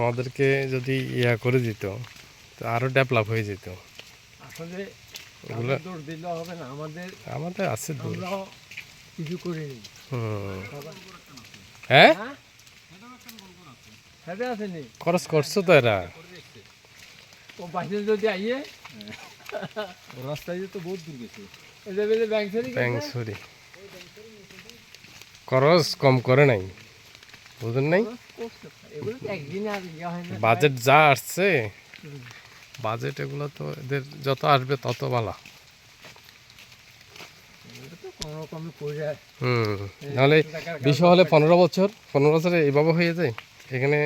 আমাদেরকে যদি ইয়া করে দিত তো আরও ডেভেলপ হয়ে যেত। আসলে তাদের দিলে হবে না আমাদের আমাদের আছে দূর কিছু করিনি। হ্যাঁ? হ্যাঁ? খরচ করছ তো এরা। ও যদি আইয়ে রাস্তায় তো বহুত দূর গেছে। ব্যাংক সরি খরচ কম করে নাই। নাই? বাজেট যা আসছে বাজেট এগুলো তো এদের যত আসবে তত ভালো। হুম নাহলে বিষয় হলে পনেরো বছর পনেরো বছরে এইভাবে হয়ে যায়। এখানে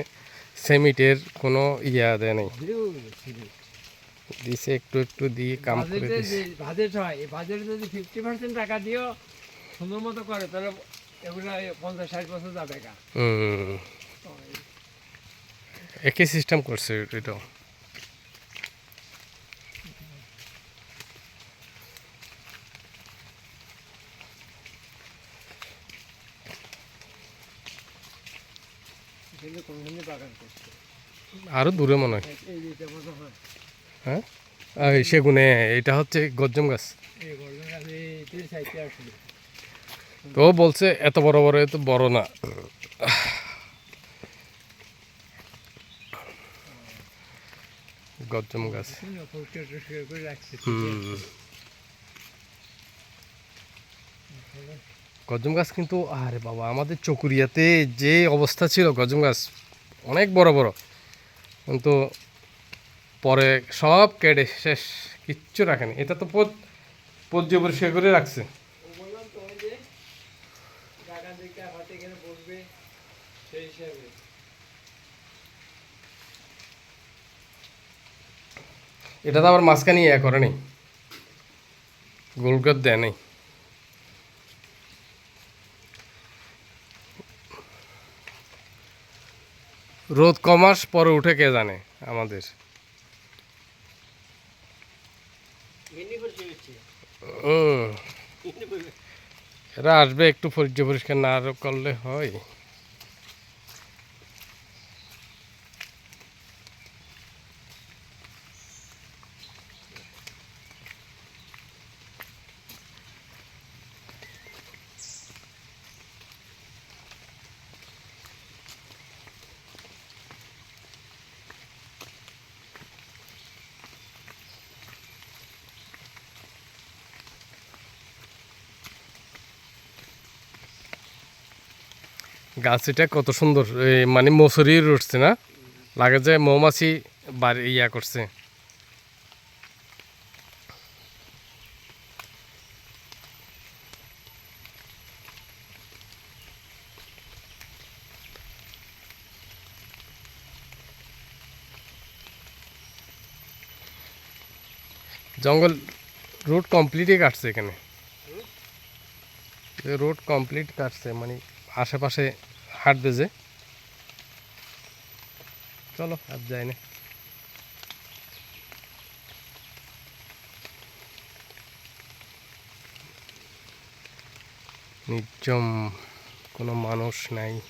সেমিটের কোনো ইয়া দেয় নাই। দিছে একটু একটু দিয়ে কাম করে দিছে। বাজেট হয় এই বাজেটে যদি ফিফটি পার্সেন্ট টাকা দিও সুন্দর মতো করে তাহলে এগুলো পঞ্চাশ ষাট বছর যাবে গা। একই সিস্টেম করছে এটা কিন্তু কোনখানে বাগান করছে? আরও দূরে মনে হয়। হয়। হ্যাঁ? সেগুনে এটা হচ্ছে গজ্জম গাছ এই গরমের কাছে তিন সাইডে আসলে তো বলছে, এত বড় বড়, এত বড় না। গাছ। গজম গাছ কিন্তু, আরে বাবা, আমাদের চকুরিয়াতে যে অবস্থা ছিল গজম গাছ, অনেক বড় বড়। কিন্তু পরে সব কেটে, শেষ, কিচ্ছু রাখেনি। এটা তো পদ পর্যায় পরিষ্কার করে রাখছে ও বললাম তো ওই যে জায়গা দিকে হাতে এখানে বসবে সেই হিসাবে এটা তো আবার মাঝখানে ইয়ে করে নেই গোলগত দেয় নেই রোদ কমাস পরে উঠে কে জানে আমাদের। এরা আসবে একটু পরিচয় পরিষ্কার না আরও করলে হয়। গাছটা কত সুন্দর মানে মশুরি উঠছে না? লাগে যে মৌমাছি বাড়ি ইয়া করছে। জঙ্গল রোড কমপ্লিটই কাটছে এখানে। রোড কমপ্লিট কাটছে মানে আশেপাশে হাঁটবে যে। চলো, আর যাই না। নির্জম কোনো মানুষ নাই।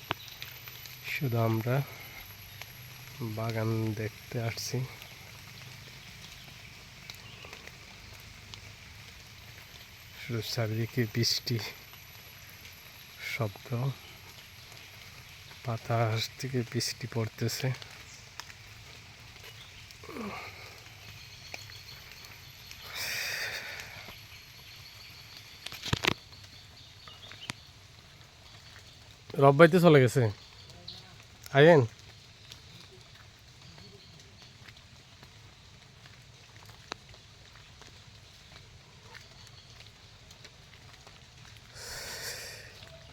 শুধু আমরা বাগান দেখতে আসছি। শুধু চারিদিকে বৃষ্টি শব্দ। পাতার থেকে বৃষ্টি পড়তেছে। রব্বাইতে চলে গেছে। আইয়েন।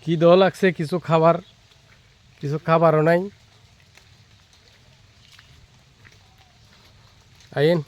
কি দল লাগছে কিছু খাবার? কিছু খাবারও নাই। আইন।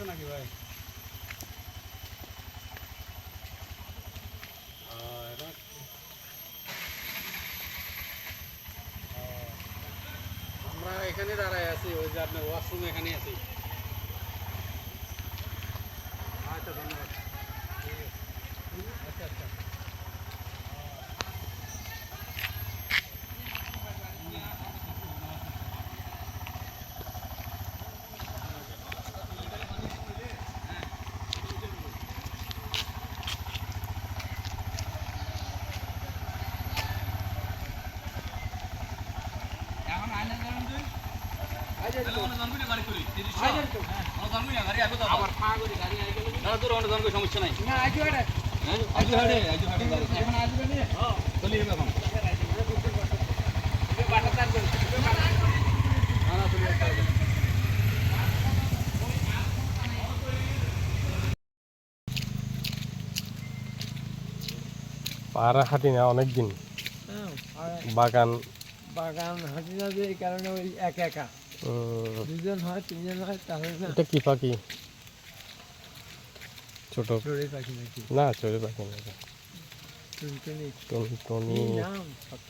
আছে নাকি ভাই? আমরা এখানে দাঁড়ায় আছি ওই যে আপনার ওয়াশরুম এখানে আছি। সমস্যা নাই হাটে পাহাড়ে না অনেকদিন বাগান। বাগান হাঁটি না যে এই কারণে ওই একা একা। দুজন হয় তিনজন হয় তাহলে না। এটা কি পাখি? ছোট। চড়ে পাখি নাকি? না চড়ে পাখি না টুনটুনি টুনটুনি নাম? কত?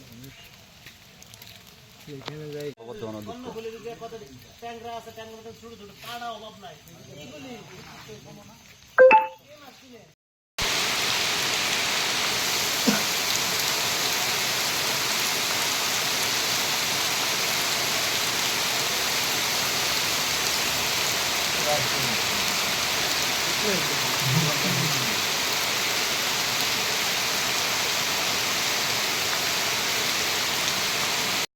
মানুষ।